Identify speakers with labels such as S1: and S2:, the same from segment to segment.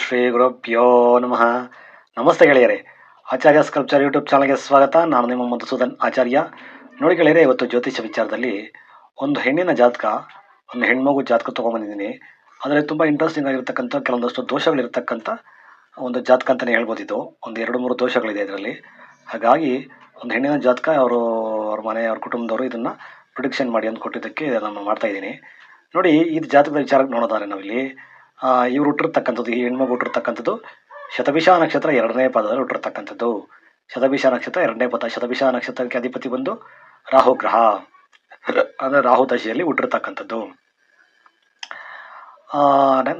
S1: ಶ್ರೀ ಗುರುಭ್ಯೋ ನಮಃ. ನಮಸ್ತೆ ಗೆಳೆಯರೆ. ಆಚಾರ್ಯ ಸ್ಕಲ್ಪ್ಚರ್ ಯೂಟ್ಯೂಬ್ ಚಾನಲ್ಗೆ ಸ್ವಾಗತ. ನಾನು ನಿಮ್ಮ ಮಧುಸೂದನ್ ಆಚಾರ್ಯ. ನೋಡಿ ಗೆಳೆಯರೆ, ಇವತ್ತು ಜ್ಯೋತಿಷ ವಿಚಾರದಲ್ಲಿ ಒಂದು ಹೆಣ್ಣಿನ ಜಾತಕ, ಒಂದು ಹೆಣ್ಮಗು ಜಾತಕ ತೊಗೊಂಬಂದಿದ್ದೀನಿ ಅದರಲ್ಲಿ ತುಂಬ ಇಂಟ್ರೆಸ್ಟಿಂಗ್ ಆಗಿರ್ತಕ್ಕಂಥ ಕೆಲವೊಂದಷ್ಟು ದೋಷಗಳಿರ್ತಕ್ಕಂಥ ಒಂದು ಜಾತಕ ಅಂತಲೇ ಹೇಳ್ಬೋದು ಇದು ಒಂದು ಎರಡು ಮೂರು ದೋಷಗಳಿದೆ ಇದರಲ್ಲಿ. ಹಾಗಾಗಿ ಒಂದು ಹೆಣ್ಣಿನ ಜಾತಕ, ಅವರು ಅವ್ರ ಮನೆ, ಅವ್ರ ಕುಟುಂಬದವರು ಇದನ್ನು ಪ್ರಿಡಿಕ್ಷನ್ ಮಾಡಿ ಅಂತ ಕೊಟ್ಟಿದ್ದಕ್ಕೆ ನಾನು ಮಾಡ್ತಾ ಇದ್ದೀನಿ. ನೋಡಿ ಇದು ಜಾತಕದ ವಿಚಾರಕ್ಕೆ ನೋಡೋದಾದ್ರೆ ನಾವಿಲ್ಲಿ ಇವ್ರು ಹುಟ್ಟಿರ್ತಕ್ಕಂಥದ್ದು, ಈ ಹೆಣ್ಮಗು ಹುಟ್ಟಿರ್ತಕ್ಕಂಥದ್ದು ಶತಭಿಷ ನಕ್ಷತ್ರ ಎರಡನೇ ಪದದಲ್ಲಿ ಹುಟ್ಟಿರ್ತಕ್ಕಂಥದ್ದು. ಶತಭಿಷ ನಕ್ಷತ್ರ ಎರಡನೇ ಪದ, ಶತಭಿಷ ನಕ್ಷತ್ರಕ್ಕೆ ಅಧಿಪತಿ ಬಂದು ರಾಹು ಗ್ರಹ. ಅಂದರೆ ರಾಹು ದಶೆಯಲ್ಲಿ ಹುಟ್ಟಿರ್ತಕ್ಕಂಥದ್ದು.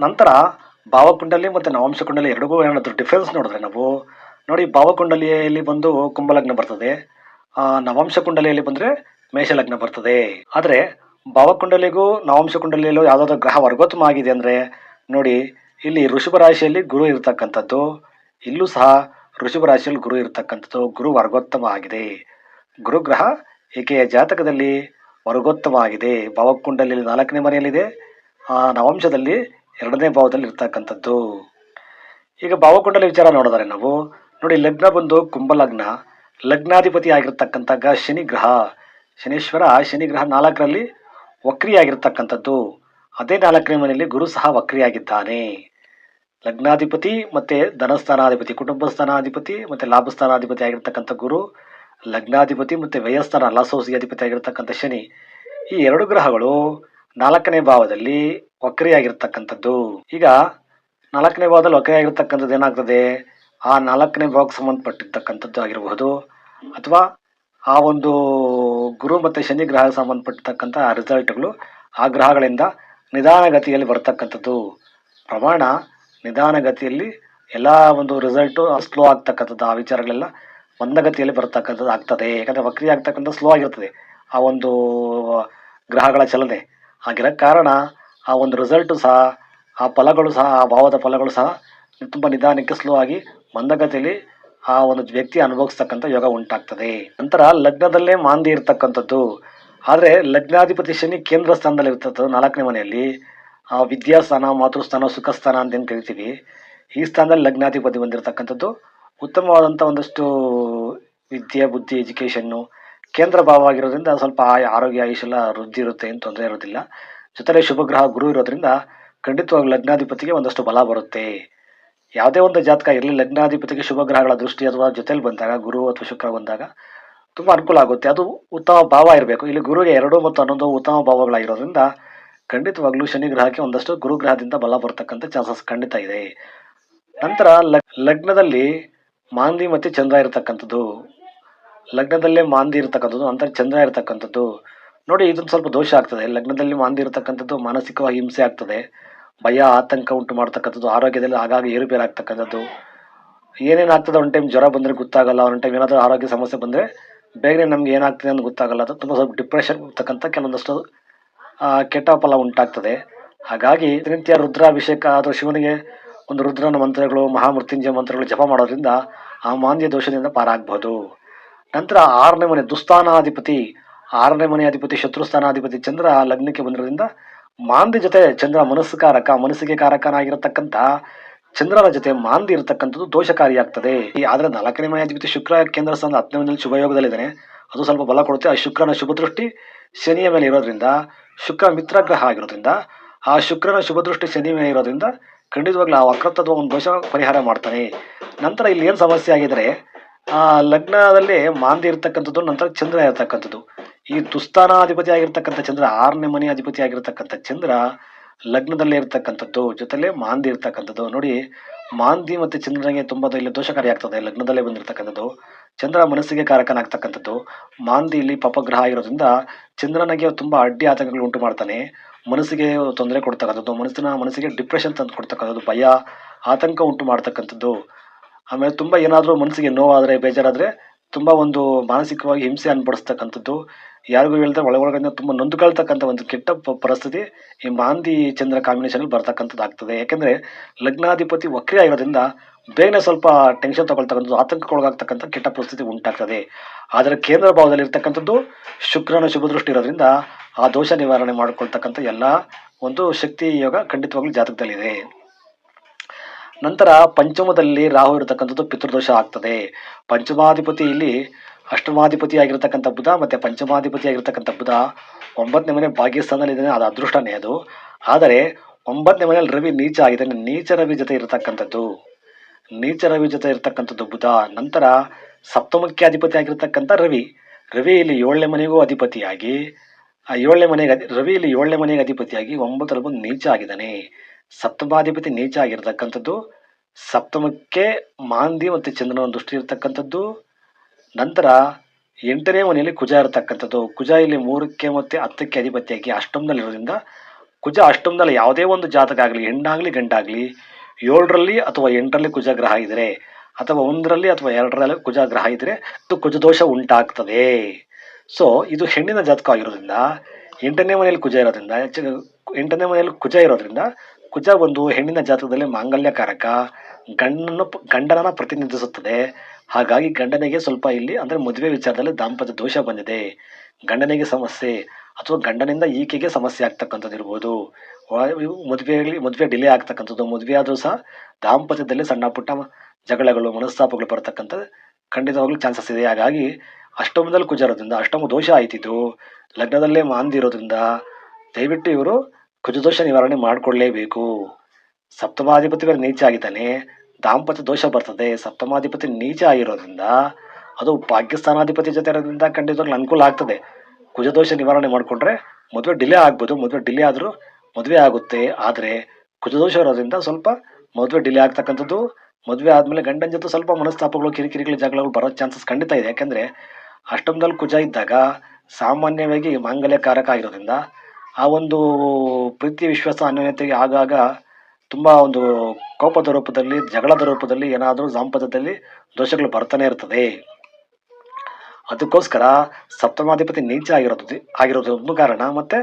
S1: ನಂತರ ಭಾವಕುಂಡಲಿ ಮತ್ತು ನವಾಂಶ ಕುಂಡಲಿ ಎರಡಿಗೂ ಏನಾದ್ರು ಡಿಫ್ರೆನ್ಸ್ ನೋಡಿದ್ರೆ ನಾವು? ನೋಡಿ, ಭಾವಕುಂಡಲಿಯಲ್ಲಿ ಬಂದು ಕುಂಭಲಗ್ನ ಬರ್ತದೆ. ನವಾಂಶ ಕುಂಡಲಿಯಲ್ಲಿ ಬಂದರೆ ಮೇಷಲಗ್ನ ಬರ್ತದೆ. ಆದರೆ ಭಾವಕುಂಡಲಿಗೂ ನವಾಂಶ ಕುಂಡಲಿಯಲ್ಲೂ ಯಾವುದಾದ್ರೂ ಗ್ರಹ ವರ್ಗೋತ್ತಮ ಆಗಿದೆ ಅಂದರೆ ನೋಡಿ ಇಲ್ಲಿ ಋಷಭ ರಾಶಿಯಲ್ಲಿ ಗುರು ಇರ್ತಕ್ಕಂಥದ್ದು ಇಲ್ಲೂ ಸಹ ಋಷಭ ರಾಶಿಯಲ್ಲಿ ಗುರು ಇರ್ತಕ್ಕಂಥದ್ದು ಗುರು ವರ್ಗೋತ್ತಮ ಆಗಿದೆ. ಗುರುಗ್ರಹ ಈಕೆಯ ಜಾತಕದಲ್ಲಿ ವರ್ಗೋತ್ತಮ ಆಗಿದೆ? ಭಾವಕುಂಡಲ್ಲಿ ನಾಲ್ಕನೇ ಮನೆಯಲ್ಲಿದೆ. ಆ, ನವಂಶದಲ್ಲಿ ಎರಡನೇ ಭಾವದಲ್ಲಿ ಇರ್ತಕ್ಕಂಥದ್ದು. ಈಗ ಭಾವಕುಂಡಲ ವಿಚಾರ ನೋಡಿದರೆ ನಾವು ನೋಡಿ ಲಗ್ನ ಬಂದು ಕುಂಭಲಗ್ನ ಲಗ್ನಾಧಿಪತಿ ಆಗಿರ್ತಕ್ಕಂಥ ಶನಿ ಗ್ರಹ ಶನೀಶ್ವರ ಶನಿ ಗ್ರಹ ನಾಲ್ಕರಲ್ಲಿ ವಕ್ರಿಯಾಗಿರ್ತಕ್ಕಂಥದ್ದು. ಅದೇ ನಾಲ್ಕನೇ ಮನೆಯಲ್ಲಿ ಗುರು ಸಹ ವಕ್ರಿಯಾಗಿದ್ದಾನೆ. ಲಗ್ನಾಧಿಪತಿ ಮತ್ತು ಧನಸ್ಥಾನಾಧಿಪತಿ ಕುಟುಂಬ ಸ್ಥಾನಾಧಿಪತಿ ಮತ್ತು ಲಾಭಸ್ಥಾನಾಧಿಪತಿ ಆಗಿರ್ತಕ್ಕಂಥ ಗುರು, ಲಗ್ನಾಧಿಪತಿ ಮತ್ತು ವ್ಯಯಸ್ಥಾನ ಲಾಸೋಸಿ ಅಧಿಪತಿ ಆಗಿರ್ತಕ್ಕಂಥ ಶನಿ, ಈ ಎರಡು ಗ್ರಹಗಳು ನಾಲ್ಕನೇ ಭಾವದಲ್ಲಿ ವಕ್ರಿಯಾಗಿರ್ತಕ್ಕಂಥದ್ದು. ಈಗ ನಾಲ್ಕನೇ ಭಾವದಲ್ಲಿ ವಕ್ರಿಯಾಗಿರ್ತಕ್ಕಂಥದ್ದು ಏನಾಗ್ತದೆ? ಆ ನಾಲ್ಕನೇ ಭಾವಕ್ಕೆ ಸಂಬಂಧಪಟ್ಟಿರ್ತಕ್ಕಂಥದ್ದು ಆಗಿರಬಹುದು, ಅಥವಾ ಆ ಒಂದು ಗುರು ಮತ್ತು ಶನಿ ಗ್ರಹಕ್ಕೆ ಸಂಬಂಧಪಟ್ಟಿರ್ತಕ್ಕಂಥ ರಿಸಲ್ಟ್ಗಳು ಆ ಗ್ರಹಗಳಿಂದ ನಿಧಾನಗತಿಯಲ್ಲಿ ಬರ್ತಕ್ಕಂಥದ್ದು. ಪ್ರಮಾಣ ನಿಧಾನಗತಿಯಲ್ಲಿ ಎಲ್ಲ ಒಂದು ರಿಸಲ್ಟು ಸ್ಲೋ ಆಗ್ತಕ್ಕಂಥದ್ದು, ಆ ವಿಚಾರಗಳೆಲ್ಲ ಮಂದಗತಿಯಲ್ಲಿ ಬರ್ತಕ್ಕಂಥದ್ದು ಆಗ್ತದೆ. ಯಾಕಂದರೆ ವಕ್ರಿ ಆಗ್ತಕ್ಕಂಥ ಸ್ಲೋ ಆಗಿರ್ತದೆ. ಆ ಒಂದು ಗ್ರಹಗಳ ಚಲನೆ ಆಗಿರೋ ಕಾರಣ ಆ ಒಂದು ರಿಸಲ್ಟು ಸಹ, ಆ ಫಲಗಳು ಸಹ, ಆ ಭಾವದ ಫಲಗಳು ಸಹ ತುಂಬ ನಿಧಾನಕ್ಕೆ ಸ್ಲೋ ಆಗಿ ಮಂದಗತಿಯಲ್ಲಿ ಆ ಒಂದು ವ್ಯಕ್ತಿ ಅನುಭವಿಸ್ತಕ್ಕಂಥ ಯೋಗ ಉಂಟಾಗ್ತದೆ. ನಂತರ ಲಗ್ನದಲ್ಲೇ ಮಾಂದಿ ಇರ್ತಕ್ಕಂಥದ್ದು. ಆದರೆ ಲಗ್ನಾಧಿಪತಿ ಶನಿ ಕೇಂದ್ರ ಸ್ಥಾನದಲ್ಲಿ ಇರ್ತದೆ, ನಾಲ್ಕನೇ ಮನೆಯಲ್ಲಿ. ಆ ವಿದ್ಯಾಸ್ಥಾನ, ಮಾತೃಸ್ಥಾನ, ಸುಖಸ್ಥಾನ ಅಂತ ಏನು ಕರಿತೀವಿ, ಈ ಸ್ಥಾನದಲ್ಲಿ ಲಗ್ನಾಧಿಪತಿ ಬಂದಿರತಕ್ಕಂಥದ್ದು. ಉತ್ತಮವಾದಂಥ ಒಂದಷ್ಟು ವಿದ್ಯೆ, ಬುದ್ಧಿ ಎಜುಕೇಷನ್ನು ಕೇಂದ್ರ ಭಾವ ಆಗಿರೋದ್ರಿಂದ ಸ್ವಲ್ಪ ಆರೋಗ್ಯ ಆಯುಷೆಲ್ಲ ವೃದ್ಧಿ ಇರುತ್ತೆ, ಏನು ತೊಂದರೆ ಇರೋದಿಲ್ಲ. ಜೊತೆಗೆ ಶುಭಗ್ರಹ ಗುರು ಇರೋದ್ರಿಂದ ಖಂಡಿತವಾಗಿ ಲಗ್ನಾಧಿಪತಿಗೆ ಒಂದಷ್ಟು ಬಲ ಬರುತ್ತೆ. ಯಾವುದೇ ಒಂದು ಜಾತಕ ಇರಲಿ, ಲಗ್ನಾಧಿಪತಿಗೆ ಶುಭ ಗ್ರಹಗಳ ದೃಷ್ಟಿ ಅಥವಾ ಜೊತೆಲಿ ಬಂದಾಗ, ಗುರು ಅಥವಾ ಶುಕ್ರ ಬಂದಾಗ ತುಂಬ ಅನುಕೂಲ ಆಗುತ್ತೆ. ಅದು ಉತ್ತಮ ಭಾವ ಇರಬೇಕು. ಇಲ್ಲಿ ಗುರುಗೆ ಎರಡು ಮತ್ತು ಹನ್ನೊಂದು ಉತ್ತಮ ಭಾವಗಳಾಗಿರೋದ್ರಿಂದ ಖಂಡಿತವಾಗ್ಲೂ ಶನಿ ಗ್ರಹಕ್ಕೆ ಒಂದಷ್ಟು ಗುರು ಗ್ರಹದಿಂದ ಬಲ ಬರ್ತಕ್ಕಂಥ ಚಾನ್ಸಸ್ ಖಂಡಿತ ಇದೆ. ನಂತರ ಲಗ್- ಲಗ್ನದಲ್ಲಿ ಮಾಂದಿ ಮತ್ತು ಚಂದ್ರ ಇರತಕ್ಕಂಥದ್ದು. ಲಗ್ನದಲ್ಲೇ ಮಾಂದಿ ಇರತಕ್ಕಂಥದ್ದು, ನಂತರ ಚಂದ್ರ ಇರತಕ್ಕಂಥದ್ದು. ನೋಡಿ, ಇದೊಂದು ಸ್ವಲ್ಪ ದೋಷ ಆಗ್ತದೆ. ಲಗ್ನದಲ್ಲಿ ಮಾಂದಿ ಇರತಕ್ಕಂಥದ್ದು ಮಾನಸಿಕವಾಗಿ ಹಿಂಸೆ ಆಗ್ತದೆ. ಭಯ, ಆತಂಕ ಉಂಟು ಮಾಡ್ತಕ್ಕಂಥದ್ದು. ಆರೋಗ್ಯದಲ್ಲಿ ಆಗಾಗ ಏರುಪೇರು ಆಗ್ತಕ್ಕಂಥದ್ದು ಏನೇನಾಗ್ತದೆ? ಒಂದು ಟೈಮ್ ಜ್ವರ ಬಂದರೆ ಗೊತ್ತಾಗಲ್ಲ. ಒಂದು ಟೈಮ್ ಏನಾದರೂ ಆರೋಗ್ಯ ಸಮಸ್ಯೆ ಬಂದರೆ ಬೇಗನೆ ನಮ್ಗೆ ಏನಾಗ್ತದೆ ಅಂತ ಗೊತ್ತಾಗಲ್ಲ. ಅದು ತುಂಬ ಸ್ವಲ್ಪ ಡಿಪ್ರೆಷನ್ ಇರ್ತಕ್ಕಂಥ ಕೆಲವೊಂದಷ್ಟು ಕೆಟ್ಟ ಫಲ ಉಂಟಾಗ್ತದೆ. ಹಾಗಾಗಿ ನಿತ್ಯ ರುದ್ರಾಭಿಷೇಕ ಅಥವಾ ಶಿವನಿಗೆ ಒಂದು ರುದ್ರನ ಮಂತ್ರಗಳು, ಮಹಾಮೃತ್ಯುಂಜಯ ಮಂತ್ರಗಳು ಜಪ ಮಾಡೋದ್ರಿಂದ ಆ ಮಾಂದ್ಯ ದೋಷದಿಂದ ಪಾರಾಗ್ಬೋದು. ನಂತರ ಆರನೇ ಮನೆ, ದುಸ್ಥಾನಾಧಿಪತಿ. ಆರನೇ ಮನೆ ಅಧಿಪತಿ, ಶತ್ರುಸ್ಥಾನಾಧಿಪತಿ ಚಂದ್ರ ಲಗ್ನಕ್ಕೆ ಬಂದಿರೋದ್ರಿಂದ ಮಾಂದಿ ಜೊತೆ ಚಂದ್ರ ಮನಸ್ಸು ಕಾರಕ ಮನಸ್ಸಿಗೆ ಕಾರಕನಾಗಿರತಕ್ಕಂಥ ಚಂದ್ರನ ಜೊತೆ ಮಾಂದಿ ಇರತಕ್ಕಂಥದ್ದು ದೋಷಕಾರಿಯಾಗ್ತದೆ. ಈ ಆದ್ರೆ ನಾಲ್ಕನೇ ಮನೆ ಅಧಿಪತಿ ಶುಕ್ರ ಕೇಂದ್ರ ಸ್ಥಾನದ ಹತ್ತನೇ ಮನೆಯಲ್ಲಿ ಶುಭ ಯೋಗದಲ್ಲಿದ್ದಾನೆ ಅದು ಸ್ವಲ್ಪ ಬಲ ಕೊಡುತ್ತೆ. ಆ ಶುಕ್ರನ ಶುಭ ದೃಷ್ಟಿ ಶನಿಯ ಮೇಲೆ ಇರೋದ್ರಿಂದ, ಶುಕ್ರ ಮಿತ್ರಗ್ರಹ ಆಗಿರೋದ್ರಿಂದ, ಆ ಶುಕ್ರನ ಶುಭ ದೃಷ್ಟಿ ಶನಿ ಮೇಲೆ ಇರೋದ್ರಿಂದ ಖಂಡಿತವಾಗ್ಲೂ ಆ ವಕ್ರತ್ವದ ಒಂದು ದೋಷ ಪರಿಹಾರ ಮಾಡ್ತಾನೆ. ನಂತರ ಇಲ್ಲಿ ಏನು ಸಮಸ್ಯೆ ಆಗಿದ್ರೆ, ಆ ಲಗ್ನದಲ್ಲಿ ಮಾಂದಿ ಇರ್ತಕ್ಕಂಥದ್ದು, ನಂತರ ಚಂದ್ರ ಇರತಕ್ಕಂಥದ್ದು. ಈ ದುಸ್ಥಾನಾಧಿಪತಿ ಆಗಿರ್ತಕ್ಕಂಥ ಚಂದ್ರ, ಆರನೇ ಮನೆ ಅಧಿಪತಿ ಆಗಿರ್ತಕ್ಕಂಥ ಚಂದ್ರ ಲಗ್ನದಲ್ಲೇ ಇರ್ತಕ್ಕಂಥದ್ದು, ಜೊತೆಲೆ ಮಾಂದಿ ಇರ್ತಕ್ಕಂಥದ್ದು. ನೋಡಿ, ಮಾಂದಿ ಮತ್ತು ಚಂದ್ರನಿಗೆ ತುಂಬ ಇಲ್ಲಿ ದೋಷಕಾರಿ ಆಗ್ತದೆ. ಲಗ್ನದಲ್ಲೇ ಬಂದಿರತಕ್ಕಂಥದ್ದು. ಚಂದ್ರ ಮನಸ್ಸಿಗೆ ಕಾರಕನಾಗ್ತಕ್ಕಂಥದ್ದು. ಮಾಂದಿ ಇಲ್ಲಿ ಪಾಪಗ್ರಹ ಆಗಿರೋದ್ರಿಂದ ಚಂದ್ರನಿಗೆ ತುಂಬ ಅಡ್ಡಿ ಆತಂಕಗಳು ಉಂಟು ಮಾಡ್ತಾನೆ. ಮನಸ್ಸಿಗೆ ತೊಂದರೆ ಕೊಡ್ತಕ್ಕಂಥದ್ದು, ಮನಸ್ಸಿನ ಮನಸ್ಸಿಗೆ ಡಿಪ್ರೆಷನ್ ತಂದು ಕೊಡ್ತಕ್ಕಂಥದ್ದು, ಭಯ, ಆತಂಕ ಉಂಟು ಮಾಡ್ತಕ್ಕಂಥದ್ದು. ಆಮೇಲೆ ತುಂಬ ಏನಾದರೂ ಮನಸ್ಸಿಗೆ ನೋವಾದರೆ, ಬೇಜಾರಾದರೆ ತುಂಬ ಒಂದು ಮಾನಸಿಕವಾಗಿ ಹಿಂಸೆ ಅನ್ಪಡಿಸ್ತಕ್ಕಂಥದ್ದು ಯಾರಿಗೂ ಹೇಳ್ದೆ ಒಳಗೊಳಗಡೆ ತುಂಬ ನೊಂದುಕೊಳ್ತಕ್ಕಂಥ ಒಂದು ಕೆಟ್ಟ ಪರಿಸ್ಥಿತಿ ಈ ಮಾಂದಿ ಚಂದ್ರ ಕಾಂಬಿನೇಷನ್ ಬರ್ತಕ್ಕಂಥದ್ದು ಆಗ್ತದೆ. ಯಾಕೆಂದರೆ ಲಗ್ನಾಧಿಪತಿ ವಕ್ರಿ ಆಗಿರೋದ್ರಿಂದ ಬೇಗನೆ ಸ್ವಲ್ಪ ಟೆನ್ಷನ್ ತಗೊಳ್ತಕ್ಕಂಥದ್ದು, ಆತಂಕಕ್ಕೊಳಗಾಗ್ತಕ್ಕಂಥ ಕೆಟ್ಟ ಪರಿಸ್ಥಿತಿ ಉಂಟಾಗ್ತದೆ. ಆದರೆ ಕೇಂದ್ರ ಭಾವದಲ್ಲಿ ಇರ್ತಕ್ಕಂಥದ್ದು ಶುಕ್ರನ ಶುಭ ದೃಷ್ಟಿ ಇರೋದ್ರಿಂದ ಆ ದೋಷ ನಿವಾರಣೆ ಮಾಡಿಕೊಳ್ತಕ್ಕಂಥ ಎಲ್ಲ ಒಂದು ಶಕ್ತಿ ಯೋಗ ಖಂಡಿತವಾಗ್ಲೂ ಜಾತಕದಲ್ಲಿದೆ. ನಂತರ ಪಂಚಮದಲ್ಲಿ ರಾಹು ಇರತಕ್ಕಂಥದ್ದು ಪಿತೃದೋಷ ಆಗ್ತದೆ. ಪಂಚಮಾಧಿಪತಿ ಇಲ್ಲಿ ಅಷ್ಟಮಾಧಿಪತಿ ಆಗಿರ್ತಕ್ಕಂಥ ಬುಧ ಮತ್ತೆ ಪಂಚಮಾಧಿಪತಿ ಆಗಿರ್ತಕ್ಕಂಥ ಬುಧ ಒಂಬತ್ತನೇ ಮನೆ ಭಾಗ್ಯಸ್ಥಾನದಲ್ಲಿ ಇದ್ದಾನೆ ಅದು ಅದೃಷ್ಟನೇ ಅದು. ಆದರೆ ಒಂಬತ್ತನೇ ಮನೆಯಲ್ಲಿ ರವಿ ನೀಚ ಆಗಿದ್ದಾನೆ ನೀಚ ರವಿ ಜೊತೆ ಇರತಕ್ಕಂಥದ್ದು. ನೀಚ ರವಿ ಜೊತೆ ಇರತಕ್ಕಂಥದ್ದು ಬುಧ. ನಂತರ ಸಪ್ತಮಕ್ಕೆ ಅಧಿಪತಿ ಆಗಿರ್ತಕ್ಕಂಥ ರವಿ. ರವಿ ಇಲ್ಲಿ ಏಳನೇ ಮನೆಗೂ ಅಧಿಪತಿಯಾಗಿ, ಆ ಏಳನೇ ಮನೆಗೆ ರವಿ ಇಲ್ಲಿ ಏಳನೇ ಮನೆಗೆ ಅಧಿಪತಿಯಾಗಿ ಒಂಬತ್ತರ ಬಂದು ನೀಚ ಆಗಿದ್ದಾನೆ. ಸಪ್ತಮಾಧಿಪತಿ ನೀಚ ಆಗಿರ್ತಕ್ಕಂಥದ್ದು. ಸಪ್ತಮಕ್ಕೆ ಮಾಂದಿ ಮತ್ತು ಚಂದ್ರನ ದೃಷ್ಟಿ ಇರತಕ್ಕಂಥದ್ದು. ನಂತರ ಎಂಟನೇ ಮನೆಯಲ್ಲಿ ಕುಜ ಇರತಕ್ಕಂಥದ್ದು. ಕುಜ ಇಲ್ಲಿ ಮೂರಕ್ಕೆ ಮತ್ತೆ ಹತ್ತಕ್ಕೆ ಅಧಿಪತಿಯಾಗಿ ಅಷ್ಟಮದಲ್ಲಿರೋದ್ರಿಂದ ಕುಜ ಅಷ್ಟಮದಲ್ಲಿ ಯಾವುದೇ ಒಂದು ಜಾತಕ ಆಗಲಿ, ಹೆಣ್ಣಾಗಲಿ, ಗಂಡಾಗಲಿ, ಏಳರಲ್ಲಿ ಅಥವಾ ಎಂಟರಲ್ಲಿ ಕುಜ ಗ್ರಹ ಇದ್ದರೆ ಅಥವಾ ಒಂದರಲ್ಲಿ ಅಥವಾ ಎರಡರಲ್ಲಿ ಕುಜ ಗ್ರಹ ಇದ್ದರೆ ಅದು ಕುಜದೋಷ ಉಂಟಾಗ್ತದೆ. ಸೊ ಇದು ಹೆಣ್ಣಿನ ಜಾತಕ ಆಗಿರೋದ್ರಿಂದ ಎಂಟನೇ ಮನೆಯಲ್ಲಿ ಕುಜ ಇರೋದ್ರಿಂದ ಎಂಟನೇ ಮನೆಯಲ್ಲಿ ಕುಜ ಇರೋದ್ರಿಂದ ಕುಜ ಒಂದು ಹೆಣ್ಣಿನ ಜಾತಕದಲ್ಲಿ ಮಾಂಗಲ್ಯಕಾರಕ ಗಂಡನ ಗಂಡನನ್ನ ಪ್ರತಿನಿಧಿಸುತ್ತದೆ. ಹಾಗಾಗಿ ಗಂಡನಿಗೆ ಸ್ವಲ್ಪ ಇಲ್ಲಿ, ಅಂದರೆ ಮದುವೆ ವಿಚಾರದಲ್ಲಿ ದಾಂಪತ್ಯ ದೋಷ ಬಂದಿದೆ. ಗಂಡನಿಗೆ ಸಮಸ್ಯೆ, ಅಥವಾ ಗಂಡನಿಂದ ಈಕೆಗೆ ಸಮಸ್ಯೆ ಆಗ್ತಕ್ಕಂಥದ್ದು ಇರ್ಬೋದು. ಮದುವೆಯಲ್ಲಿ, ಮದುವೆ ಡಿಲೇ ಆಗ್ತಕ್ಕಂಥದ್ದು, ಮದುವೆ ಆದರೂ ಸಹ ದಾಂಪತ್ಯದಲ್ಲಿ ಸಣ್ಣ ಪುಟ್ಟ ಜಗಳಗಳು, ಮನಸ್ತಾಪಗಳು ಬರತಕ್ಕಂಥ ಖಂಡಿತವಾಗ್ಲೂ ಚಾನ್ಸಸ್ ಇದೆ. ಹಾಗಾಗಿ ಅಷ್ಟಮದಲ್ಲಿ ಕುಜರೋದ್ರಿಂದ ಅಷ್ಟಮ ದೋಷ ಆಯ್ತಿದ್ದು ಲಗ್ನದಲ್ಲೇ ಮಾಂದಿರೋದ್ರಿಂದ ದಯವಿಟ್ಟು ಇವರು ಕುಜದೋಷ ನಿವಾರಣೆ ಮಾಡಿಕೊಳ್ಳಲೇಬೇಕು ಸಪ್ತಮಾಧಿಪತಿ ಬೇರೆ ನೀಚ ಆಗಿದ್ದಾನೆ ದಾಂಪತ್ಯ ದೋಷ ಬರ್ತದೆ, ಸಪ್ತಮಾಧಿಪತಿ ನೀಚ ಆಗಿರೋದ್ರಿಂದ ಅದು ಭಾಗ್ಯಸ್ಥಾನಾಧಿಪತಿ ಜೊತೆ ಇರೋದ್ರಿಂದ ಖಂಡಿತವಾಗ್ಲೂ ಅನುಕೂಲ ಆಗ್ತದೆ. ಕುಜದೋಷ ನಿವಾರಣೆ ಮಾಡಿಕೊಂಡ್ರೆ ಮದುವೆ ಡಿಲೇ ಆಗ್ಬೋದು, ಮದುವೆ ಡಿಲೇ ಆದರೂ ಮದುವೆ ಆಗುತ್ತೆ. ಆದರೆ ಕುಜದೋಷ ಇರೋದ್ರಿಂದ ಸ್ವಲ್ಪ ಮದುವೆ ಡಿಲೇ ಆಗ್ತಕ್ಕಂಥದ್ದು, ಮದುವೆ ಆದಮೇಲೆ ಗಂಡನ ಜೊತೆ ಸ್ವಲ್ಪ ಮನಸ್ತಾಪಗಳು, ಕಿರಿಕಿರಿಗಳು, ಜಗಳಗಳು ಬರೋ ಚಾನ್ಸಸ್ ಖಂಡಿತ ಇದೆ. ಯಾಕೆಂದರೆ ಅಷ್ಟಮದಲ್ಲಿ ಕುಜ ಇದ್ದಾಗ ಸಾಮಾನ್ಯವಾಗಿ ಮಾಂಗಲ್ಯಕಾರಕ ಆಗಿರೋದ್ರಿಂದ ಆ ಒಂದು ಪ್ರೀತಿ, ವಿಶ್ವಾಸ, ಅನ್ಯೋನ್ಯತೆಗೆ ಆಗಾಗ ತುಂಬ ಒಂದು ಕೋಪದ ರೂಪದಲ್ಲಿ, ಜಗಳದ ರೂಪದಲ್ಲಿ ಏನಾದರೂ ದಾಂಪತ್ಯದಲ್ಲಿ ದೋಷಗಳು ಬರ್ತಾನೆ ಇರ್ತದೆ. ಅದಕ್ಕೋಸ್ಕರ ಸಪ್ತಮಾಧಿಪತಿ ನೀಚ ಆಗಿರೋದು ಆಗಿರೋದು ಒಂದು ಕಾರಣ. ಮತ್ತು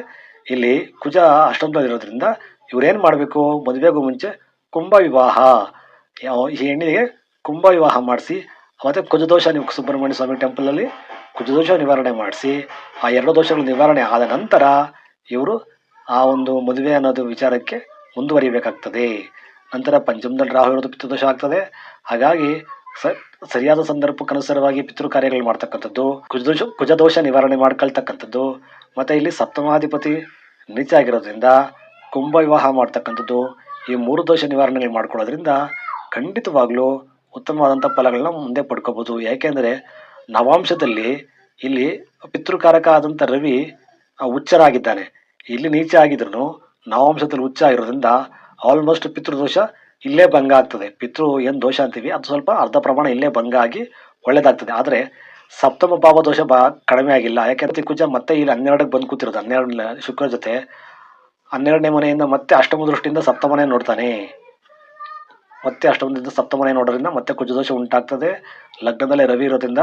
S1: ಇಲ್ಲಿ ಕುಜ ಅಷ್ಟೊಂದು ಇರೋದ್ರಿಂದ ಇವ್ರೇನು ಮಾಡಬೇಕು? ಮದುವೆಗೂ ಮುಂಚೆ ಕುಂಭ ವಿವಾಹ ಈ ಹೆಣ್ಣಿಗೆ ಕುಂಭ ವಿವಾಹ ಮಾಡಿಸಿ, ಮತ್ತು ಕುಜದೋಷ ನೀವು ಸುಬ್ರಹ್ಮಣ್ಯ ಸ್ವಾಮಿ ಟೆಂಪಲಲ್ಲಿ ಕುಜದೋಷ ನಿವಾರಣೆ ಮಾಡಿಸಿ, ಆ ಎರಡು ದೋಷಗಳು ನಿವಾರಣೆ ಆದ ನಂತರ ಇವರು ಆ ಒಂದು ಮದುವೆ ಅನ್ನೋದು ವಿಚಾರಕ್ಕೆ ಮುಂದುವರಿಬೇಕಾಗ್ತದೆ. ನಂತರ ಪಂಚಮದಲ್ಲಿ ರಾಹು ಇರೋದು ಪಿತೃದೋಷ ಆಗ್ತದೆ. ಹಾಗಾಗಿ ಸರಿಯಾದ ಸರಿಯಾದ ಸಂದರ್ಭಕ್ಕನುಸಾರವಾಗಿ ಪಿತೃ ಕಾರ್ಯಗಳು ಮಾಡ್ತಕ್ಕಂಥದ್ದು. ಕುಜದೋಷ ಕುಜದೋಷ ನಿವಾರಣೆ ಮಾಡ್ಕೊಳ್ತಕ್ಕಂಥದ್ದು. ಮತ್ತು ಇಲ್ಲಿ ಸಪ್ತಮಾಧಿಪತಿ ನೀಚ ಆಗಿರೋದ್ರಿಂದ ಕುಂಭ ವಿವಾಹ ಮಾಡ್ತಕ್ಕಂಥದ್ದು. ಈ ಮೂರು ದೋಷ ನಿವಾರಣೆಗಳು ಮಾಡ್ಕೊಳ್ಳೋದ್ರಿಂದ ಖಂಡಿತವಾಗಲೂ ಉತ್ತಮವಾದಂಥ ಫಲಗಳನ್ನ ಮುಂದೆ ಪಡ್ಕೋಬೋದು. ಯಾಕೆಂದರೆ ನವಾಂಶದಲ್ಲಿ ಇಲ್ಲಿ ಪಿತೃಕಾರಕ ಆದಂಥ ರವಿ ಉಚ್ಚರಾಗಿದ್ದಾನೆ. ಇಲ್ಲಿ ನೀಚ ಆಗಿದ್ರು ನವಾಂಶದಲ್ಲಿ ಉಚ್ಚ ಇರೋದ್ರಿಂದ ಆಲ್ಮೋಸ್ಟ್ ಪಿತೃದೋಷ ಇಲ್ಲೇ ಭಂಗ ಆಗ್ತದೆ. ಪಿತೃ ಏನು ದೋಷ ಅಂತೀವಿ? ಅದು ಸ್ವಲ್ಪ ಅರ್ಧ ಪ್ರಮಾಣ ಇಲ್ಲೇ ಭಂಗ ಆಗಿ ಒಳ್ಳೇದಾಗ್ತದೆ. ಆದರೆ ಸಪ್ತಮ ಭಾವ ದೋಷ ಬಾ ಕಡಿಮೆ ಆಗಿಲ್ಲ. ಯಾಕೆಂದ್ರೆ ಕುಜ ಮತ್ತೆ ಇಲ್ಲಿ ಹನ್ನೆರಡಕ್ಕೆ ಬಂದು ಕೂತಿರೋದು. ಹನ್ನೆರಡನೇ ಶುಕ್ರ ಜೊತೆ ಹನ್ನೆರಡನೇ ಮನೆಯಿಂದ ಮತ್ತೆ ಅಷ್ಟಮ ದೃಷ್ಟಿಯಿಂದ ಸಪ್ತಮನೆ ನೋಡ್ತಾನೆ. ಮತ್ತೆ ಅಷ್ಟಮದಿಂದ ಸಪ್ತಮನೆ ನೋಡೋದ್ರಿಂದ ಮತ್ತೆ ಕುಜದೋಷ ಉಂಟಾಗ್ತದೆ. ಲಗ್ನದಲ್ಲೇ ರವಿ ಇರೋದ್ರಿಂದ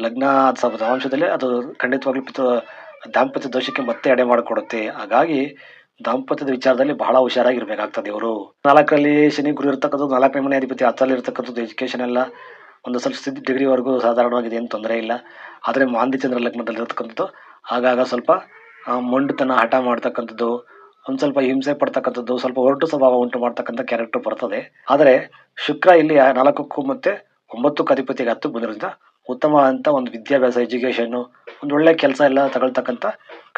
S1: ಲಗ್ನ ಅಂಶದಲ್ಲಿ ಅದು ಖಂಡಿತವಾಗ್ಲೂ ಪಿತ ದಾಂಪತ್ಯ ದೋಷಕ್ಕೆ ಮತ್ತೆ ಎಡೆ ಮಾಡಿಕೊಡುತ್ತೆ. ಹಾಗಾಗಿ ದಾಂಪತ್ಯದ ವಿಚಾರದಲ್ಲಿ ಬಹಳ ಹುಷಾರಾಗಿರ್ಬೇಕಾಗ್ತದೆ ಇವರು. ನಾಲ್ಕರಲ್ಲಿ ಶನಿ ಗುರು ಇರ್ತಕ್ಕಂಥದ್ದು, ನಾಲ್ಕನೇ ಮನೆ ಅಧಿಪತಿ ಹತ್ತರಲ್ಲಿ ಇರ್ತಕ್ಕಂಥದ್ದು ಎಜುಕೇಷನ್ ಎಲ್ಲ ಒಂದು ಸ್ವಲ್ಪ ಡಿಗ್ರಿವರೆಗೂ ಸಾಧಾರಣವಾಗಿದೆ ಏನು ತೊಂದರೆ ಇಲ್ಲ. ಆದರೆ ಮಾಂದಿ ಚಂದ್ರ ಲಗ್ನದಲ್ಲಿ ಇರತಕ್ಕಂಥದ್ದು, ಆಗಾಗ ಸ್ವಲ್ಪ ಮಂಡುತನ ಹಠ ಮಾಡ್ತಕ್ಕಂಥದ್ದು, ಒಂದು ಸ್ವಲ್ಪ ಹಿಂಸೆ ಪಡ್ತಕ್ಕಂಥದ್ದು, ಸ್ವಲ್ಪ ಒರಟು ಸ್ವಭಾವ ಉಂಟು ಮಾಡ್ತಕ್ಕಂಥ ಕ್ಯಾರೆಕ್ಟರ್ ಬರ್ತದೆ. ಆದರೆ ಶುಕ್ರ ಇಲ್ಲಿ ನಾಲ್ಕಕ್ಕೂ ಮತ್ತೆ ಒಂಬತ್ತಕ್ಕೂ ಅಧಿಪತಿಗೆ ಹತ್ತು ಬಂದಿರೋದ್ರಿಂದ ಉತ್ತಮ ಅಂತ ಒಂದು ವಿದ್ಯಾಭ್ಯಾಸ ಎಜುಕೇಷನ್ನು ಒಂದು ಒಳ್ಳೆ ಕೆಲಸ ಎಲ್ಲ ತಗೊಳ್ತಕ್ಕಂಥ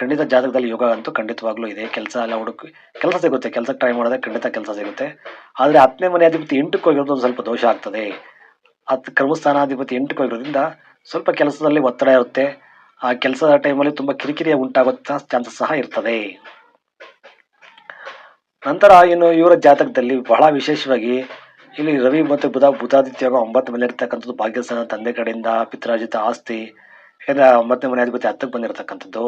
S1: ಖಂಡಿತ ಜಾತಕದಲ್ಲಿ ಯೋಗ ಅಂತೂ ಖಂಡಿತವಾಗ್ಲೂ ಇದೆ. ಕೆಲಸ ಎಲ್ಲ ಹುಡುಕಿ, ಕೆಲಸ ಸಿಗುತ್ತೆ. ಕೆಲಸಕ್ಕೆ ಟ್ರೈ ಮಾಡಿದ್ರೆ ಖಂಡಿತ ಕೆಲಸ ಸಿಗುತ್ತೆ. ಆದರೆ ಹತ್ತನೇ ಮನೆ ಅಧಿಪತಿ ಎಂಟಕ್ಕೆ ಹೋಗಿರೋದು ಒಂದು ಸ್ವಲ್ಪ ದೋಷ ಆಗ್ತದೆ. ಹತ್ತು ಕರ್ಮಸ್ಥಾನಾಧಿಪತಿ ಎಂಟಕ್ಕೆ ಹೋಗಿರೋದ್ರಿಂದ ಸ್ವಲ್ಪ ಕೆಲಸದಲ್ಲಿ ಒತ್ತಡ ಇರುತ್ತೆ. ಆ ಕೆಲಸದ ಟೈಮಲ್ಲಿ ತುಂಬ ಕಿರಿಕಿರಿ ಉಂಟಾಗೋ ಚಾನ್ಸಸ್ ಸಹ ಇರ್ತದೆ. ನಂತರ ಇನ್ನು ಇವರ ಜಾತಕದಲ್ಲಿ ಬಹಳ ವಿಶೇಷವಾಗಿ ಇಲ್ಲಿ ರವಿ ಮತ್ತು ಬುಧ ಬುಧಾದಿತ್ಯ ಒಂಬತ್ತು ಮನೆ ಇರ್ತಕ್ಕಂಥದ್ದು ಭಾಗ್ಯಸ್ಥಾನ ತಂದೆ ಕಡೆಯಿಂದ ಪಿತ್ರಾಜಿತ ಆಸ್ತಿ ಏನ ಒಂಬತ್ತನೇ ಮನೆ ಅಧಿಪತಿ ಹತ್ತಕ್ಕೆ ಬಂದಿರತಕ್ಕಂಥದ್ದು.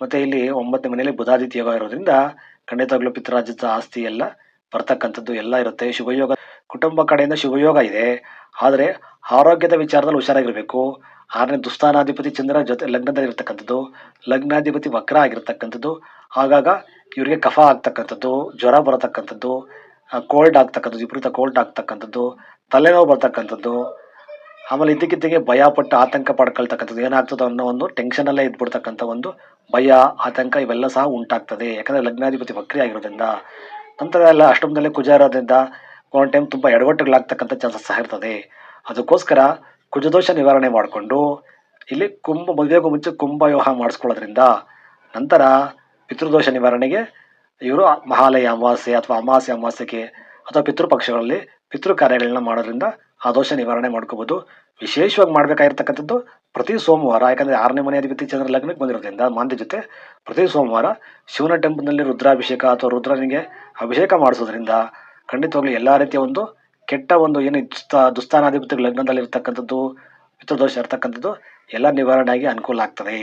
S1: ಮತ್ತು ಇಲ್ಲಿ ಒಂಬತ್ತನೇ ಮನೆಯಲ್ಲಿ ಬುಧಾದಿತ್ಯ ಯೋಗ ಇರೋದ್ರಿಂದ ಖಂಡಿತವಾಗ್ಲೂ ಪಿತ್ರಾಜಿತ ಆಸ್ತಿ ಎಲ್ಲ ಬರ್ತಕ್ಕಂಥದ್ದು ಎಲ್ಲ ಇರುತ್ತೆ. ಶುಭಯೋಗ ಕುಟುಂಬ ಕಡೆಯಿಂದ ಶುಭಯೋಗ ಇದೆ. ಆದರೆ ಆರೋಗ್ಯದ ವಿಚಾರದಲ್ಲಿ ಹುಷಾರಾಗಿರಬೇಕು. ಆರನೇ ದುಸ್ಥಾನಾಧಿಪತಿ ಚಂದ್ರ ಜೊತೆ ಲಗ್ನದಲ್ಲಿ ಇರ್ತಕ್ಕಂಥದ್ದು ಲಗ್ನಾಧಿಪತಿ ವಕ್ರ ಆಗಿರ್ತಕ್ಕಂಥದ್ದು. ಆಗಾಗ ಇವರಿಗೆ ಕಫ ಆಗ್ತಕ್ಕಂಥದ್ದು, ಜ್ವರ ಬರತಕ್ಕಂಥದ್ದು. ಕೋಲ್ಡ್ ಆಗ್ತಕ್ಕಂಥದ್ದು, ವಿಪರೀತ ಕೋಲ್ಡ್ ಆಗ್ತಕ್ಕಂಥದ್ದು, ತಲೆನೋವು ಬರ್ತಕ್ಕಂಥದ್ದು, ಆಮೇಲೆ ಇದ್ದಕ್ಕಿದ್ದಂಗೆ ಭಯ ಪಟ್ಟು ಆತಂಕ ಪಡ್ಕೊಳ್ತಕ್ಕಂಥದ್ದು ಏನಾಗ್ತದೋ ಅನ್ನೋ ಒಂದು ಟೆನ್ಷನಲ್ಲೇ ಇದ್ಬಿಡ್ತಕ್ಕಂಥ ಒಂದು ಭಯ, ಆತಂಕ ಇವೆಲ್ಲ ಸಹ ಉಂಟಾಗ್ತದೆ. ಯಾಕಂದರೆ ಲಗ್ನಾಧಿಪತಿ ವಕ್ರಿ ಆಗಿರೋದ್ರಿಂದ, ನಂತರ ಎಲ್ಲ ಅಷ್ಟಮದಲ್ಲೇ ಕುಜ ಇರೋದ್ರಿಂದ ಒಂದೊಂದು ಟೈಮ್ ತುಂಬ ಎಡವಟ್ಟುಗಳಾಗ್ತಕ್ಕಂಥ ಚಾನ್ಸಸ್ ಸಹ ಇರ್ತದೆ. ಅದಕ್ಕೋಸ್ಕರ ಕುಜದೋಷ ನಿವಾರಣೆ ಮಾಡಿಕೊಂಡು, ಇಲ್ಲಿ ಕುಂಭ, ಮದುವೆಗೂ ಮುಂಚೆ ಕುಂಭ ವಿವಾಹ ಮಾಡಿಸ್ಕೊಳ್ಳೋದ್ರಿಂದ ನಂತರ ಪಿತೃದೋಷ ನಿವಾರಣೆಗೆ ಇವರು ಮಹಾಲಯ ಅಮಾವಾಸ್ಯೆ ಅಥವಾ ಅಮಾವಾಸ್ಯೆ ಅಮಾವಾಸ್ಯೆಗೆ ಅಥವಾ ಪಿತೃಪಕ್ಷಗಳಲ್ಲಿ ಪಿತೃ ಕಾರ್ಯಗಳನ್ನ ಮಾಡೋದ್ರಿಂದ ಆ ದೋಷ ನಿವಾರಣೆ ಮಾಡ್ಕೋಬೋದು. ವಿಶೇಷವಾಗಿ ಮಾಡಬೇಕಾಗಿರ್ತಕ್ಕಂಥದ್ದು ಪ್ರತಿ ಸೋಮವಾರ, ಯಾಕಂದರೆ ಆರನೇ ಮನೆ ಅಧಿಪತಿ ಚಂದ್ರ ಲಗ್ನಕ್ಕೆ ಬಂದಿರೋದ್ರಿಂದ ಮಾಂದಿ ಜೊತೆ ಪ್ರತಿ ಸೋಮವಾರ ಶಿವನ ಟೆಂಪಲ್ನಲ್ಲಿ ರುದ್ರಾಭಿಷೇಕ ಅಥವಾ ರುದ್ರನಿಗೆ ಅಭಿಷೇಕ ಮಾಡಿಸೋದ್ರಿಂದ ಖಂಡಿತವಾಗ್ಲೂ ಎಲ್ಲ ರೀತಿಯ ಒಂದು ಕೆಟ್ಟ ಒಂದು ಏನು ದುಸ್ತಾ ಲಗ್ನದಲ್ಲಿ ಇರ್ತಕ್ಕಂಥದ್ದು ಪಿತೃದೋಷ ಇರ್ತಕ್ಕಂಥದ್ದು ಎಲ್ಲ ನಿವಾರಣೆ ಆಗಿ ಅನುಕೂಲ ಆಗ್ತದೆ.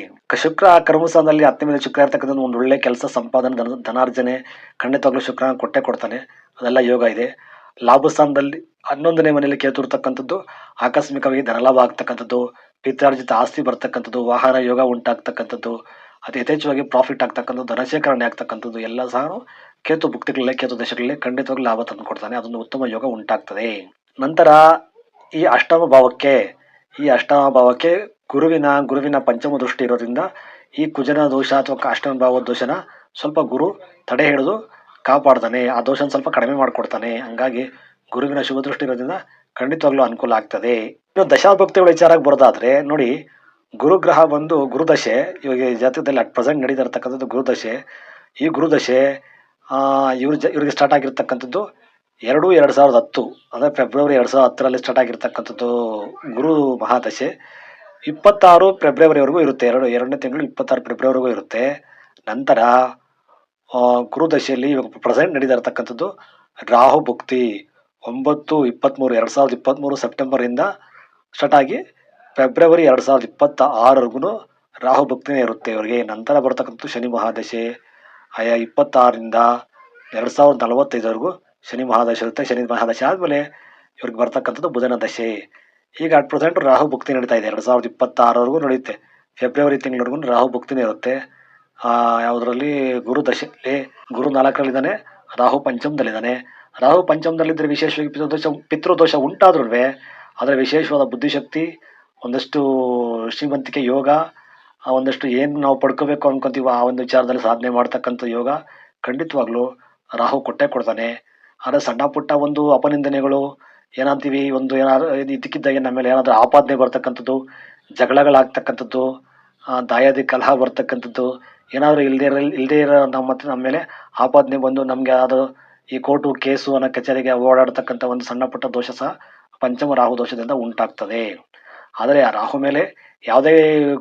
S1: ಶುಕ್ರ ಕರ್ಮಸ್ಥಾನದಲ್ಲಿ ಹತ್ತನೇ ಮೇಲೆ ಶುಕ್ರ ಇರ್ತಕ್ಕಂಥದ್ದು ಒಂದು ಒಳ್ಳೆ ಕೆಲಸ, ಸಂಪಾದನೆ, ಧನ ಧನಾರ್ಜನೆ, ಖಂಡಿತವಾಗ್ಲೂ ಶುಕ್ರನ ಕೊಟ್ಟೆ ಕೊಡ್ತಾನೆ. ಅದೆಲ್ಲ ಯೋಗ ಇದೆ. ಲಾಭ ಸ್ಥಾನದಲ್ಲಿ ಹನ್ನೊಂದನೇ ಮನೆಯಲ್ಲಿ ಕೇತು ಇರ್ತಕ್ಕಂಥದ್ದು ಆಕಸ್ಮಿಕವಾಗಿ ಧನಲಾಭ ಆಗ್ತಕ್ಕಂಥದ್ದು, ಪಿತ್ರಾರ್ಜಿತ ಆಸ್ತಿ ಬರ್ತಕ್ಕಂಥದ್ದು, ವಾಹನ ಯೋಗ ಉಂಟಾಗ್ತಕ್ಕಂಥದ್ದು, ಅತಿ ಯಥೇಚ್ಛವಾಗಿ ಪ್ರಾಫಿಟ್ ಆಗ್ತಕ್ಕಂಥದ್ದು, ಧನಶೇಖರಣೆ ಆಗ್ತಕ್ಕಂಥದ್ದು ಎಲ್ಲ ಸಹ ಕೇತು ಭುಕ್ತಿಗಳಲ್ಲಿ, ಕೇತು ದೇಶಗಳಲ್ಲೇ ಖಂಡಿತವಾಗಿ ಲಾಭ ತಂದು ಕೊಡ್ತಾನೆ ಅದೊಂದು ಉತ್ತಮ ಯೋಗ ಉಂಟಾಗ್ತದೆ. ನಂತರ ಈ ಅಷ್ಟಮ ಭಾವಕ್ಕೆ ಈ ಅಷ್ಟಮ ಭಾವಕ್ಕೆ ಗುರುವಿನ ಗುರುವಿನ ಪಂಚಮ ದೃಷ್ಟಿ ಇರೋದ್ರಿಂದ ಈ ಕುಜನ ದೋಷ ಅಥವಾ ಅಷ್ಟಮ ಭಾವ ದೋಷನ ಸ್ವಲ್ಪ ಗುರು ತಡೆ ಹಿಡಿದು ಕಾಪಾಡ್ತಾನೆ. ಆ ದೋಷನ ಸ್ವಲ್ಪ ಕಡಿಮೆ ಮಾಡಿಕೊಡ್ತಾನೆ. ಹಂಗಾಗಿ ಗುರುವಿನ ಶುಭ ದೃಷ್ಟಿ ಇರೋದ್ರಿಂದ ಖಂಡಿತವಾಗ್ಲೂ ಅನುಕೂಲ ಆಗ್ತದೆ. ಇನ್ನು ದಶಾಭಕ್ತಿಗಳ ವಿಚಾರಕ್ಕೆ ಬರೋದಾದ್ರೆ, ನೋಡಿ, ಗುರುಗ್ರಹ ಬಂದು ಗುರುದಶೆ, ಇವಾಗ ಜಾತಕದಲ್ಲಿ ಅಟ್ ಪ್ರೆಸೆಂಟ್ ನಡೀತಾ ಗುರುದಶೆ. ಈ ಗುರುದಶೆ ಇವ್ರ ಜ, ಇವ್ರಿಗೆ ಸ್ಟಾರ್ಟ್ ಆಗಿರ್ತಕ್ಕಂಥದ್ದು ಎರಡು ಎರಡು ಸಾವಿರದ ಹತ್ತು, ಅಂದರೆ ಫೆಬ್ರವರಿ ಎರಡು ಸಾವಿರದ ಹತ್ತರಲ್ಲಿ ಸ್ಟಾರ್ಟ್ ಆಗಿರ್ತಕ್ಕಂಥದ್ದು ಗುರು ಮಹಾದಶೆ. ಇಪ್ಪತ್ತಾರು ಫೆಬ್ರವರಿವರೆಗೂ ಇರುತ್ತೆ, ಎರಡು, ಎರಡನೇ ತಿಂಗಳು ಇಪ್ಪತ್ತಾರು ಫೆಬ್ರವರಿವರೆಗೂ ಇರುತ್ತೆ. ನಂತರ ಗುರುದಶೆಯಲ್ಲಿ ಇವಾಗ ಪ್ರೆಸೆಂಟ್ ನಡೀತಾ ಇರತಕ್ಕಂಥದ್ದು ರಾಹು ಭುಕ್ತಿ ಒಂಬತ್ತು ಇಪ್ಪತ್ತ್ಮೂರು ಎರಡು ಸಾವಿರದ ಇಪ್ಪತ್ತ್ಮೂರು ಸೆಪ್ಟೆಂಬರಿಂದ ಸ್ಟಾರ್ಟ್ ಆಗಿ ಫೆಬ್ರವರಿ ಎರಡು ಸಾವಿರದ ಇಪ್ಪತ್ತ ಆರವರೆಗೂ ರಾಹು ಭಕ್ತಿನೇ ಇರುತ್ತೆ ಇವರಿಗೆ ನಂತರ ಬರ್ತಕ್ಕಂಥದ್ದು ಶನಿ ಮಹಾದಶೆ, ಆಯಾ ಇಪ್ಪತ್ತಾರರಿಂದ ಎರಡು ಸಾವಿರದ ನಲವತ್ತೈದವರೆಗೂ ಶನಿ ಮಹಾದಶ ಇರುತ್ತೆ. ಶನಿ ಮಹಾದಶ ಆದಮೇಲೆ ಇವ್ರಿಗೆ ಬರ್ತಕ್ಕಂಥದ್ದು ಬುಧನ ದಶೆ. ಈಗ ಅಟ್ ಪ್ರೆಸೆಂಟ್ ರಾಹು ಭಕ್ತಿ ನಡೀತಾ ಇದೆ. ಎರಡು ಸಾವಿರದ ಇಪ್ಪತ್ತಾರವರೆಗೂ ನಡೆಯುತ್ತೆ ಫೆಬ್ರವರಿ ತಿಂಗಳವರೆಗೂ ರಾಹು ಭಕ್ತಿನೇ ಇರುತ್ತೆ. ಯಾವುದರಲ್ಲಿ ಗುರು ದಶೆಯಲ್ಲಿ ಗುರು ನಾಲ್ಕರಲ್ಲಿದ್ದಾನೆ. ರಾಹು ಪಂಚಮದಲ್ಲಿದ್ದಾನೆ. ರಾಹು ಪಂಚಮದಲ್ಲಿದ್ದರೆ ವಿಶೇಷವಾಗಿ ಪಿತೃದೋಷ ಪಿತೃದೋಷ ಉಂಟಾದ್ರೂ ಅದರ ವಿಶೇಷವಾದ ಬುದ್ಧಿಶಕ್ತಿ, ಒಂದಷ್ಟು ಶ್ರೀಮಂತಿಕೆ ಯೋಗ ಒಂದಷ್ಟು ಏನು ನಾವು ಪಡ್ಕೋಬೇಕು ಅನ್ಕೊಂತೀವೋ ಆ ಒಂದು ವಿಚಾರದಲ್ಲಿ ಸಾಧನೆ ಮಾಡ್ತಕ್ಕಂಥ ಯೋಗ ಖಂಡಿತವಾಗ್ಲೂ ರಾಹು ಕೊಟ್ಟೆ ಕೊಡ್ತಾನೆ. ಆದರೆ ಸಣ್ಣ ಪುಟ್ಟ ಒಂದು ಅಪನಿಂದನೆಗಳು ಏನಂತೀವಿ ಒಂದು ಏನಾದ್ರು ಇದಕ್ಕಿದ್ದಾಗ ನಮ್ಮ ಮೇಲೆ ಏನಾದರೂ ಆಪಾದನೆ ಬರ್ತಕ್ಕಂಥದ್ದು, ಜಗಳಗಳಾಗ್ತಕ್ಕಂಥದ್ದು ದಾಯಾದಿ ಕಲಹ ಬರ್ತಕ್ಕಂಥದ್ದು, ಏನಾದರೂ ಇಲ್ಲದೇ ಇರೋ ಇಲ್ಲದೇ ಇರೋ ನಮ್ಮ ನಮ್ಮ ಮೇಲೆ ಆಪಾದನೆ ಬಂದು ನಮಗೆ ಅದು ಈ ಕೋರ್ಟು ಕೇಸು ಅನ್ನೋ ಕಚೇರಿಗೆ ಓಡಾಡ್ತಕ್ಕಂಥ ಒಂದು ಸಣ್ಣ ಪುಟ್ಟ ದೋಷ ಸಹ ಪಂಚಮ ರಾಹು ದೋಷದಿಂದ ಉಂಟಾಗ್ತದೆ. ಆದರೆ ಆ ರಾಹು ಮೇಲೆ ಯಾವುದೇ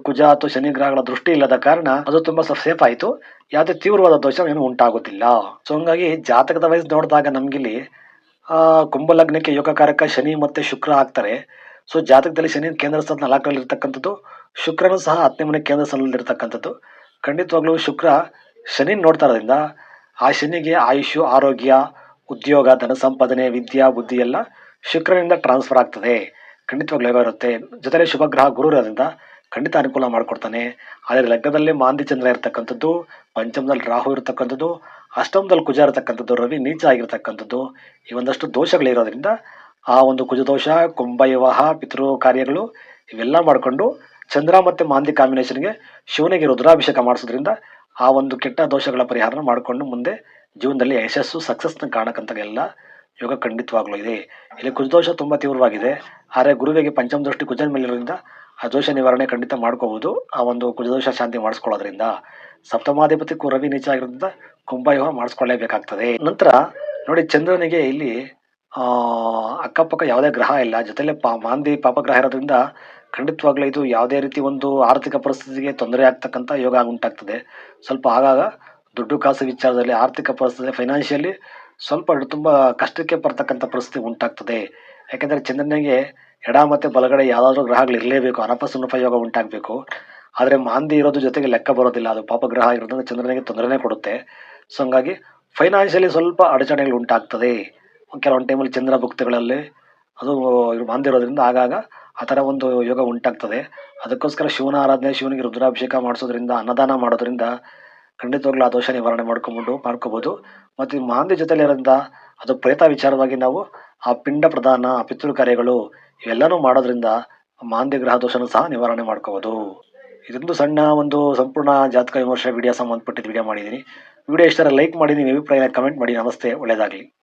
S1: ಕುಜ ಅಥವಾ ಶನಿ ಗ್ರಹಗಳ ದೃಷ್ಟಿ ಇಲ್ಲದ ಕಾರಣ ಅದು ತುಂಬಾ ಸೇಫ್ ಆಯಿತು. ಯಾವುದೇ ತೀವ್ರವಾದ ದೋಷ ಏನು ಉಂಟಾಗುತ್ತಿಲ್ಲ ಸೊ ಹಂಗಾಗಿ ಜಾತಕದ ವಯಸ್ಸು ನೋಡಿದಾಗ ನಮಗಿಲ್ಲಿ ಆ, ಕುಂಭ ಲಗ್ನಕ್ಕೆ ಯೋಗಕಾರಕ ಶನಿ ಮತ್ತೆ ಶುಕ್ರ ಆಗ್ತಾರೆ. ಸೊ ಜಾತಕದಲ್ಲಿ ಶನಿ ಕೇಂದ್ರ ಸ್ಥಾನ ನಾಲ್ಕರಲ್ಲಿ ಇರ್ತಕ್ಕಂಥದ್ದು ಶುಕ್ರನು ಸಹ ಹತ್ತನೇ ಮನೆ ಕೇಂದ್ರ ಸ್ಥಾನದಲ್ಲಿ ಇರ್ತಕ್ಕಂಥದ್ದು ಖಂಡಿತವಾಗ್ಲೂ ಶುಕ್ರ ಶನಿ ನೋಡ್ತಾ ಇರೋದ್ರಿಂದ ಆ ಶನಿಗೆ ಆಯುಷು ಆರೋಗ್ಯ ಉದ್ಯೋಗ ಧನ ಸಂಪಾದನೆ ವಿದ್ಯಾ ಬುದ್ಧಿ ಎಲ್ಲ ಶುಕ್ರನಿಂದ ಟ್ರಾನ್ಸ್ಫರ್ ಆಗ್ತದೆ. ಖಂಡಿತವಾಗ್ಲೂ ಬರುತ್ತೆ. ಇರುತ್ತೆ ಜೊತೆಗೆ ಶುಭ ಗ್ರಹ ಗುರು ಇರೋದ್ರಿಂದ ಖಂಡಿತ ಅನುಕೂಲ ಮಾಡಿಕೊಡ್ತಾನೆ. ಆದರೆ ಲಗ್ನದಲ್ಲಿ ಮಾಂದಿ ಚಂದ್ರ ಇರತಕ್ಕಂಥದ್ದು, ಪಂಚಮದಲ್ಲಿ ರಾಹು ಇರತಕ್ಕಂಥದ್ದು, ಅಷ್ಟಮದಲ್ಲಿ ಕುಜ ಇರತಕ್ಕಂಥದ್ದು, ರವಿ ನೀಚ ಆಗಿರತಕ್ಕಂಥದ್ದು, ಈ ಒಂದಷ್ಟು ದೋಷಗಳಿರೋದ್ರಿಂದ ಆ ಒಂದು ಕುಜದೋಷ ಕುಂಭ ವಿವಾಹ, ಪಿತೃ ಕಾರ್ಯಗಳು ಇವೆಲ್ಲ ಮಾಡಿಕೊಂಡು ಚಂದ್ರ ಮತ್ತು ಮಾಂದಿ ಕಾಂಬಿನೇಷನ್ಗೆ ಶಿವನಿಗೆ ರುದ್ರಾಭಿಷೇಕ ಮಾಡಿಸೋದ್ರಿಂದ ಆ ಒಂದು ಕೆಟ್ಟ ದೋಷಗಳ ಪರಿಹಾರ ಮಾಡಿಕೊಂಡು ಮುಂದೆ ಜೀವನದಲ್ಲಿ ಯಶಸ್ಸು ಸಕ್ಸಸ್ನ ಕಾಣಕ್ಕಂಥ ಎಲ್ಲ ಯೋಗ ಖಂಡಿತವಾಗ್ಲೂ ಇದೆ. ಇಲ್ಲಿ ಕುಜದೋಷ ತುಂಬ ತೀವ್ರವಾಗಿದೆ. ಆದರೆ ಗುರುವಿಗೆ ಪಂಚಮ ದೃಷ್ಟಿ ಕುಜನ ಮೇಲಿರೋದ್ರಿಂದ ಆ ದೋಷ ನಿವಾರಣೆ ಖಂಡಿತ ಮಾಡ್ಕೋಬಹುದು ಆ ಒಂದು ಕುಜದೋಷ ಶಾಂತಿ ಮಾಡಿಸ್ಕೊಳ್ಳೋದ್ರಿಂದ ಸಪ್ತಮಾಧಿಪತಿ ರವಿ ನೀಚ ಆಗಿರೋದ್ರಿಂದ ಕುಂಭಯೋಗ ಮಾಡಿಸ್ಕೊಳ್ಳೇಬೇಕಾಗ್ತದೆ. ನಂತರ ನೋಡಿ ಚಂದ್ರನಿಗೆ ಇಲ್ಲಿ ಅಕ್ಕಪಕ್ಕ ಯಾವುದೇ ಗ್ರಹ ಇಲ್ಲ. ಜೊತೆಲೆ ಪಾ, ಮಾಂದಿ ಪಾಪಗ್ರಹ ಇರೋದ್ರಿಂದ ಖಂಡಿತವಾಗ್ಲೂ ಇದು ಯಾವುದೇ ರೀತಿ ಒಂದು ಆರ್ಥಿಕ ಪರಿಸ್ಥಿತಿಗೆ ತೊಂದರೆ ಆಗ್ತಕ್ಕಂಥ ಯೋಗ ಉಂಟಾಗ್ತದೆ. ಸ್ವಲ್ಪ ಆಗಾಗ ದುಡ್ಡು ಕಾಸು ವಿಚಾರದಲ್ಲಿ ಆರ್ಥಿಕ ಪರಿಸ್ಥಿತಿ ಫೈನಾನ್ಷಿಯಲಿ ಸ್ವಲ್ಪ, ತುಂಬ ಕಷ್ಟಕ್ಕೆ ಬರ್ತಕ್ಕಂಥ ಪರಿಸ್ಥಿತಿ ಉಂಟಾಗ್ತದೆ. ಯಾಕೆಂದರೆ ಚಂದ್ರನಿಗೆ ಎಡ ಮತ್ತು ಬಲಗಡೆ ಯಾವುದಾದ್ರೂ ಗ್ರಹಗಳು ಇರಲೇಬೇಕು ಅನಪ ಸುನಪ ಉಂಟಾಗಬೇಕು. ಆದರೆ ಮಾಂದಿ ಇರೋದು ಜೊತೆಗೆ ಲೆಕ್ಕ ಬರೋದಿಲ್ಲ, ಅದು ಪಾಪ ಗ್ರಹ ಇರೋದ್ರಿಂದ ಚಂದ್ರನಿಗೆ ತೊಂದರೆನೇ ಕೊಡುತ್ತೆ. ಸೊ ಹಂಗಾಗಿ ಫೈನಾನ್ಷಿಯಲಿ ಸ್ವಲ್ಪ ಅಡಚಣೆಗಳು ಉಂಟಾಗ್ತದೆ. ಕೆಲವೊಂದು ಟೈಮಲ್ಲಿ ಚಂದ್ರ ಭಕ್ತಿಗಳಲ್ಲಿ ಅದು ಮಾಂದಿ ಮಾಂದಿರೋದ್ರಿಂದ ಆಗಾಗ ಆ ಥರ ಒಂದು ಯೋಗ ಉಂಟಾಗ್ತದೆ. ಅದಕ್ಕೋಸ್ಕರ ಶಿವನ ಆರಾಧನೆ, ಶಿವನಿಗೆ ರುದ್ರಾಭಿಷೇಕ ಮಾಡಿಸೋದ್ರಿಂದ, ಅನ್ನದಾನ ಮಾಡೋದ್ರಿಂದ ಖಂಡಿತವಾಗ್ಲೂ ಆ ದೋಷ ನಿವಾರಣೆ ಮಾಡ್ಕೊಂಡು ಮಾಡ್ಕೋಬೋದು. ಮತ್ತು ಮಾಂದಿ ಜೊತೆಲಿರೋದ್ರಿಂದ ಅದು ಪ್ರೇತ ವಿಚಾರವಾಗಿ ನಾವು ಆ ಪಿಂಡ ಪ್ರಧಾನ, ಪಿತೃ ಕಾರ್ಯಗಳು ಇವೆಲ್ಲನೂ ಮಾಡೋದ್ರಿಂದ ಮಾಂದ್ಯ ಗ್ರಹ ದೋಷನೂ ಸಹ ನಿವಾರಣೆ ಮಾಡ್ಕೋಬೋದು. ಇದೊಂದು ಸಣ್ಣ ಒಂದು ಸಂಪೂರ್ಣ ಜಾತಕ ವಿಮರ್ಶೆ ವಿಡಿಯೋ ಸಂಬಂಧಪಟ್ಟಿದ್ದು ವಿಡಿಯೋ ಮಾಡಿದ್ದೀನಿ. ವಿಡಿಯೋ ಇಷ್ಟರ ಲೈಕ್ ಮಾಡಿ, ನಿಮ್ಮ ಅಭಿಪ್ರಾಯ ಕಮೆಂಟ್ ಮಾಡಿ. ನಮಸ್ತೆ, ಒಳ್ಳೆಯದಾಗಲಿ.